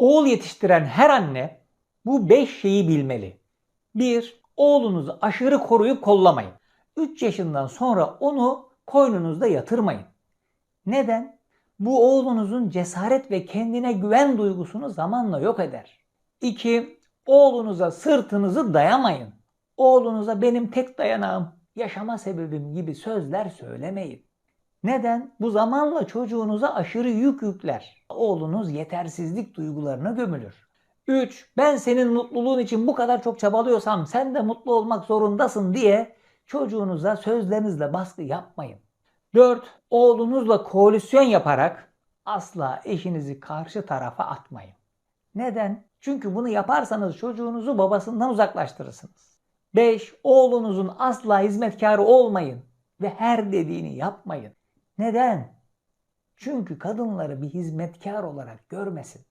Oğul yetiştiren her anne bu 5 şeyi bilmeli. 1. Oğlunuzu aşırı koruyup kollamayın. 3 yaşından sonra onu koynunuzda yatırmayın. Neden? Bu oğlunuzun cesaret ve kendine güven duygusunu zamanla yok eder. 2. Oğlunuza sırtınızı dayamayın. Oğlunuza benim tek dayanağım, yaşama sebebim gibi sözler söylemeyin. Neden? Bu zamanla çocuğunuza aşırı yük yükler. Oğlunuz yetersizlik duygularına gömülür. 3. Ben senin mutluluğun için bu kadar çok çabalıyorsam sen de mutlu olmak zorundasın diye çocuğunuza sözlerinizle baskı yapmayın. 4. Oğlunuzla koalisyon yaparak asla eşinizi karşı tarafa atmayın. Neden? Çünkü bunu yaparsanız çocuğunuzu babasından uzaklaştırırsınız. 5. Oğlunuzun asla hizmetkarı olmayın ve her dediğini yapmayın. Neden? Çünkü kadınları bir hizmetkar olarak görmesin.